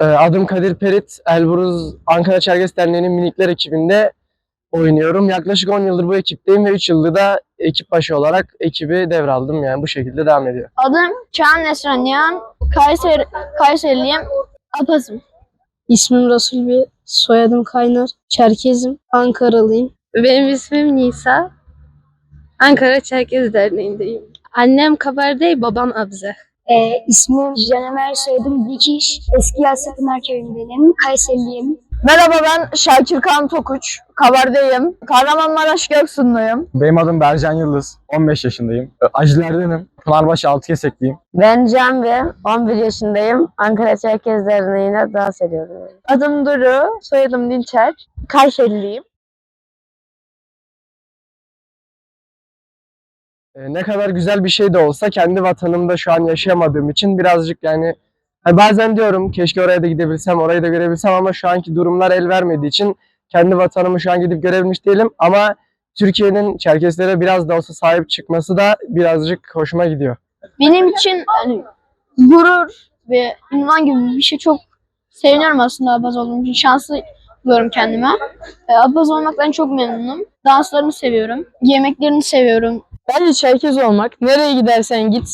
Ee, Adım Kadir Perit. Elburuz Ankara Çerkes Derneği'nin minikler ekibinde oynuyorum. Yaklaşık 10 yıldır bu ekipteyim ve 3 yıldır da ekip başı olarak ekibi devraldım. Yani bu şekilde devam ediyor. Adım Çağan Nesran Nihan. Kayseri, Kayseriliyim. Apazım. İsmim Rasul bir soyadım Kaynar. Çerkezim, Ankaralıyım. Benim ismim Nisa. Ankara Çerkez Derneği'ndeyim. Annem Kabardey, babam Abze. Ee, ismim Canemer, soyadım Dikiş. Eski Yassıpınar köyündenim. Kayseriliyim. Merhaba ben Şakir Kan Tokuç. Kabardeyim. Kahramanmaraş Göksunluyum. Benim adım Bercan Yıldız. 15 yaşındayım. Ee, Acılerdenim. Pınarbaşı altı kesekliyim. Ben ve 11 yaşındayım. Ankara Çerkez Derneği'ne dans ediyorum. Adım Duru. Soyadım Dinçer. Kayseriliyim. Ne kadar güzel bir şey de olsa kendi vatanımda şu an yaşayamadığım için birazcık yani bazen diyorum keşke oraya da gidebilsem, orayı da görebilsem ama şu anki durumlar el vermediği için kendi vatanımı şu an gidip görebilmiş değilim ama Türkiye'nin Çerkeslere biraz da olsa sahip çıkması da birazcık hoşuma gidiyor. Benim için hani, gurur ve ünvan gibi bir şey çok seviniyorum aslında Abaz olduğum için. Şanslı buluyorum kendime. Ee, Abaz olmaktan çok memnunum. Danslarını seviyorum. Yemeklerini seviyorum. Bence Çerkez olmak, nereye gidersen git,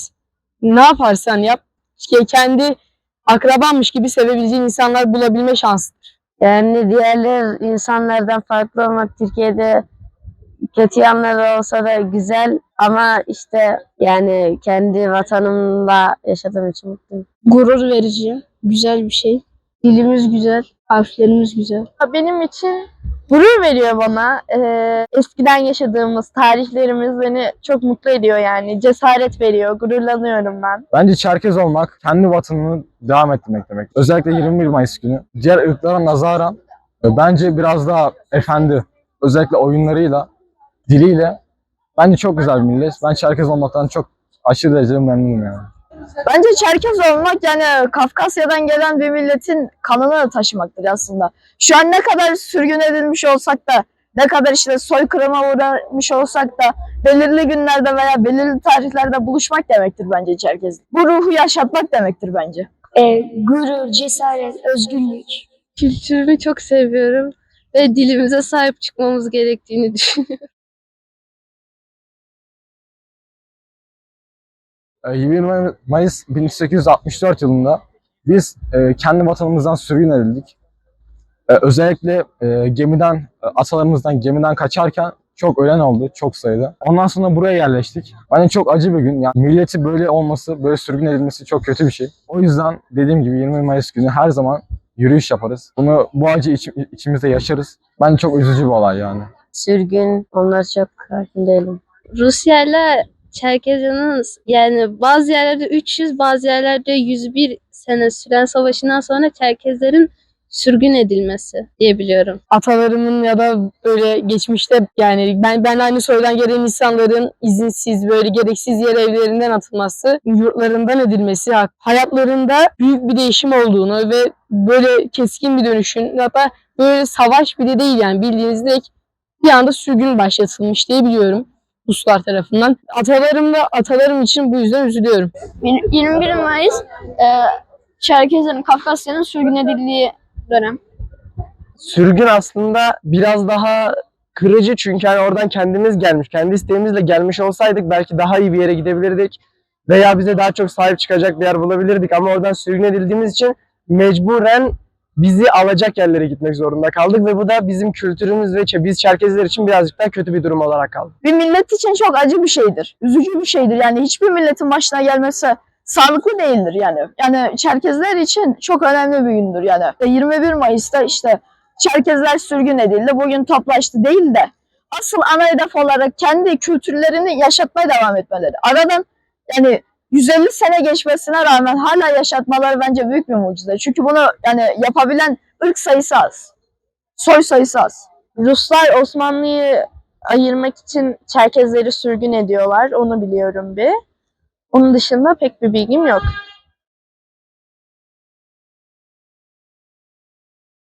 ne yaparsan yap, ke- kendi akrabanmış gibi sevebileceğin insanlar bulabilme şansıdır. Yani diğerler insanlardan farklı olmak Türkiye'de kötü yanları olsa da güzel ama işte yani kendi vatanımla yaşadığım için mutluyum. Gurur verici, güzel bir şey. Dilimiz güzel, harflerimiz güzel. Benim için gurur veriyor bana. Ee, eskiden yaşadığımız tarihlerimiz beni çok mutlu ediyor yani. Cesaret veriyor. Gururlanıyorum ben. Bence Çerkez olmak kendi vatanını devam ettirmek demek. Özellikle 21 Mayıs günü. Diğer ırklara nazaran e, bence biraz daha efendi. Özellikle oyunlarıyla, diliyle. Bence çok güzel bir millet. Ben Çerkez olmaktan çok aşırı derecede memnunum yani. Bence Çerkez olmak yani Kafkasya'dan gelen bir milletin kanını taşımaktır aslında. Şu an ne kadar sürgün edilmiş olsak da, ne kadar işte soykırıma uğramış olsak da belirli günlerde veya belirli tarihlerde buluşmak demektir bence Çerkez. Bu ruhu yaşatmak demektir bence. Ee, gurur, cesaret, özgürlük. Kültürümü çok seviyorum ve dilimize sahip çıkmamız gerektiğini düşünüyorum. 20 Mayıs 1864 yılında biz e, kendi vatanımızdan sürgün edildik. E, özellikle e, gemiden, e, atalarımızdan gemiden kaçarken çok ölen oldu, çok sayıda. Ondan sonra buraya yerleştik. Bence çok acı bir gün. Yani milleti böyle olması, böyle sürgün edilmesi çok kötü bir şey. O yüzden dediğim gibi 20 Mayıs günü her zaman yürüyüş yaparız. Bunu bu acı içi- içimizde yaşarız. Bence çok üzücü bir olay yani. Sürgün, onlar çok değilim. Rusya ile Çerkezyan'ın yani bazı yerlerde 300, bazı yerlerde 101 sene süren savaşından sonra Çerkezlerin sürgün edilmesi diyebiliyorum. Atalarımın ya da böyle geçmişte yani ben ben aynı soydan gelen insanların izinsiz böyle gereksiz yer evlerinden atılması, yurtlarından edilmesi, hayatlarında büyük bir değişim olduğunu ve böyle keskin bir dönüşün hatta böyle savaş bile değil yani bildiğiniz direkt bir anda sürgün başlatılmış diye biliyorum Ruslar tarafından. Atalarım da atalarım için bu yüzden üzülüyorum. 21 Mayıs e, Çerkezlerin, Kafkasya'nın sürgün edildiği dönem. Sürgün aslında biraz daha kırıcı çünkü hani oradan kendimiz gelmiş, kendi isteğimizle gelmiş olsaydık belki daha iyi bir yere gidebilirdik veya bize daha çok sahip çıkacak bir yer bulabilirdik ama oradan sürgün edildiğimiz için mecburen bizi alacak yerlere gitmek zorunda kaldık ve bu da bizim kültürümüz ve biz Çerkezler için birazcık daha kötü bir durum olarak kaldı. bir millet için çok acı bir şeydir. Üzücü bir şeydir. Yani hiçbir milletin başına gelmesi sağlıklı değildir yani. Yani Çerkezler için çok önemli bir gündür yani. 21 Mayıs'ta işte Çerkezler sürgün edildi. Bugün toplaştı değil de asıl ana hedef olarak kendi kültürlerini yaşatmaya devam etmeleri. Aradan yani 150 sene geçmesine rağmen hala yaşatmaları bence büyük bir mucize. Çünkü bunu yani yapabilen ırk sayısı az. Soy sayısı az. Ruslar Osmanlı'yı ayırmak için Çerkezleri sürgün ediyorlar. Onu biliyorum bir. Onun dışında pek bir bilgim yok.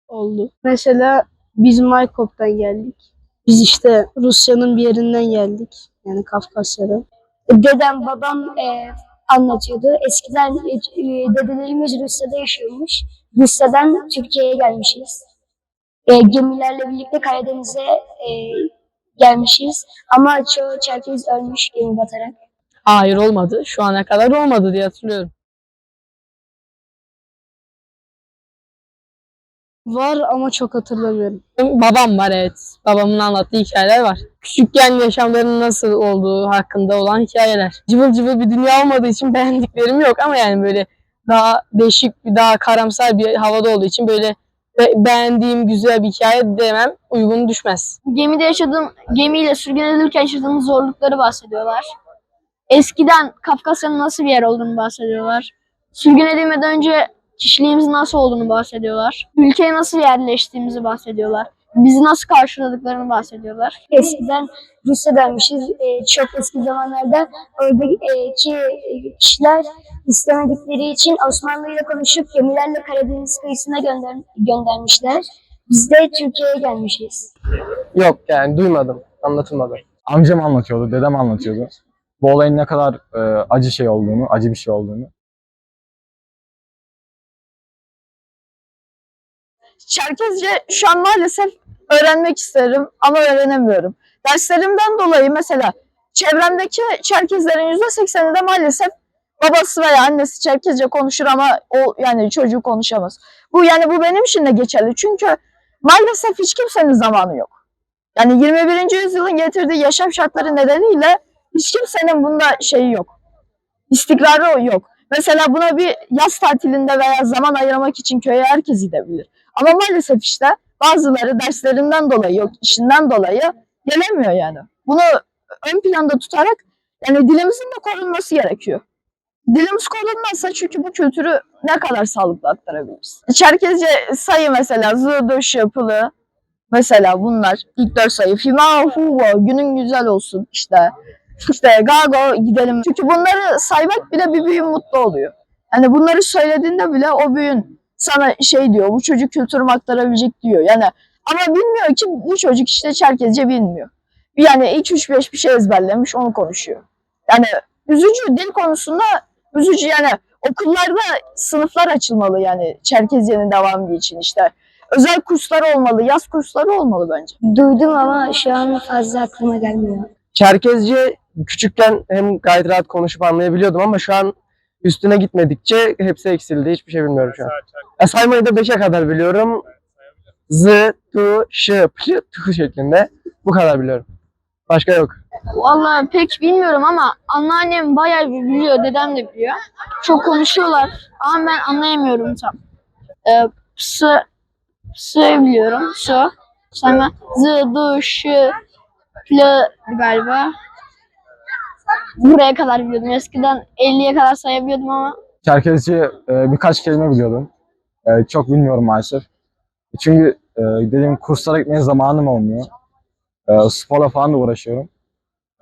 oldu. Mesela biz Maykop'tan geldik. Biz işte Rusya'nın bir yerinden geldik. Yani Kafkasya'dan. Dedem, babam e, anlatıyordu. Eskiden e, e, dedelerimiz Rusya'da yaşıyormuş. Rusya'dan Türkiye'ye gelmişiz. E, gemilerle birlikte Karadeniz'e e, gelmişiz. Ama çoğu Çerkez ölmüş gemi batarak. Hayır olmadı. Şu ana kadar olmadı diye hatırlıyorum. Var ama çok hatırlamıyorum. Babam var evet. Babamın anlattığı hikayeler var. Küçükken yaşamlarının nasıl olduğu hakkında olan hikayeler. Cıvıl cıvıl bir dünya olmadığı için beğendiklerim yok ama yani böyle daha değişik, daha karamsar bir havada olduğu için böyle be- beğendiğim güzel bir hikaye demem uygun düşmez. Gemide yaşadığım, gemiyle sürgün edilirken yaşadığımız zorlukları bahsediyorlar. Eskiden Kafkasya'nın nasıl bir yer olduğunu bahsediyorlar. Sürgün edilmeden önce kişiliğimizin nasıl olduğunu bahsediyorlar. Ülkeye nasıl yerleştiğimizi bahsediyorlar. Bizi nasıl karşıladıklarını bahsediyorlar. Eskiden Rusya'daymışız. E, çok eski zamanlarda oradaki e, kişiler istemedikleri için Osmanlı ile konuşup gemilerle Karadeniz kıyısına gönder göndermişler. Biz de Türkiye'ye gelmişiz. Yok yani duymadım. Anlatılmadı. Amcam anlatıyordu, dedem anlatıyordu. Bu olayın ne kadar e, acı şey olduğunu, acı bir şey olduğunu. Çerkezce şu an maalesef öğrenmek isterim ama öğrenemiyorum. Derslerimden dolayı mesela çevremdeki Çerkezlerin %80'i de maalesef babası veya annesi Çerkezce konuşur ama o yani çocuğu konuşamaz. Bu yani bu benim için de geçerli. Çünkü maalesef hiç kimsenin zamanı yok. Yani 21. yüzyılın getirdiği yaşam şartları nedeniyle hiç kimsenin bunda şeyi yok. İstikrarı yok. Mesela buna bir yaz tatilinde veya zaman ayırmak için köye herkes gidebilir. Ama maalesef işte bazıları derslerinden dolayı yok işinden dolayı gelemiyor yani. Bunu ön planda tutarak yani dilimizin de korunması gerekiyor. Dilimiz korunmazsa çünkü bu kültürü ne kadar sağlıklı aktarabiliriz? Çerkezce sayı mesela zı, şı, pılı mesela bunlar ilk dört sayı. Fima, huvo, günün güzel olsun işte. İşte gago gidelim. Çünkü bunları saymak bile bir büyüğün mutlu oluyor. Yani bunları söylediğinde bile o büyüğün sana şey diyor, bu çocuk kültürümü aktarabilecek diyor. Yani ama bilmiyor ki bu çocuk işte Çerkezce bilmiyor. Yani ilk üç beş bir şey ezberlemiş, onu konuşuyor. Yani üzücü dil konusunda üzücü yani okullarda sınıflar açılmalı yani Çerkezce'nin devamı için işte. Özel kurslar olmalı, yaz kursları olmalı bence. Duydum ama şu an fazla aklıma gelmiyor. Çerkezce küçükken hem gayet rahat konuşup anlayabiliyordum ama şu an üstüne gitmedikçe hepsi eksildi. Hiçbir şey bilmiyorum şu an. E, saymayı da 5'e kadar biliyorum. Z, tu, şı, pşı, tu şeklinde. Bu kadar biliyorum. Başka yok. Vallahi pek bilmiyorum ama anneannem bayağı bir biliyor, dedem de biliyor. Çok konuşuyorlar ama ben anlayamıyorum tam. Ee, sı, sı biliyorum, su. Sonra zı, du, şı, plı galiba. Buraya kadar biliyordum. Eskiden 50'ye kadar sayabiliyordum ama Çerkezce e, birkaç kelime biliyordum. E, çok bilmiyorum maalesef. Çünkü e, dediğim kurslara gitmeye zamanım olmuyor. E, sporla falan da uğraşıyorum.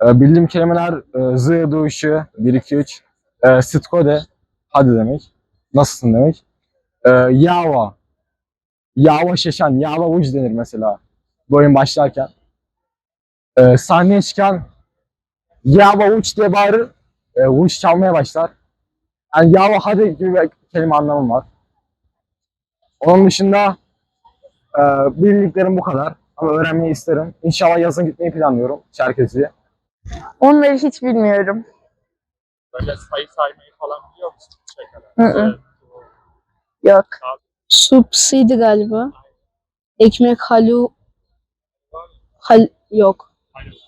E, bildiğim kelimeler e, zı, du, şı, 1, 2, 3. E, sitkode, hadi demek. Nasılsın demek. E, yava. Yava şeşen, yava uç denir mesela. Bu oyun başlarken. E, sahneye çıkan yava uç diye bağırır. E, uç çalmaya başlar. Yani yava hadi gibi bir kelime anlamı var. Onun dışında e, bildiklerim bu kadar. Ama öğrenmeyi isterim. İnşallah yazın gitmeyi planlıyorum Çerkezli'ye. onları hiç bilmiyorum. Böyle sayı saymayı falan biliyor musun? Şey kadar. Hı hı. Yok. Su pısıydı galiba. Ekmek halu hal yok. Halu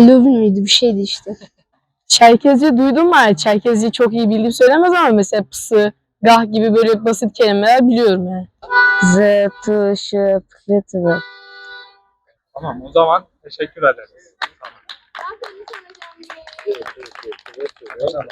muydu bir şeydi işte. Çerkezce duydum var. Çerkezce çok iyi bildiğim söylemez ama mesela pısı, gah gibi böyle basit kelimeler biliyorum yani. Z, tu, şı, plı, tı. Tamam o zaman teşekkür ederiz. Tamam.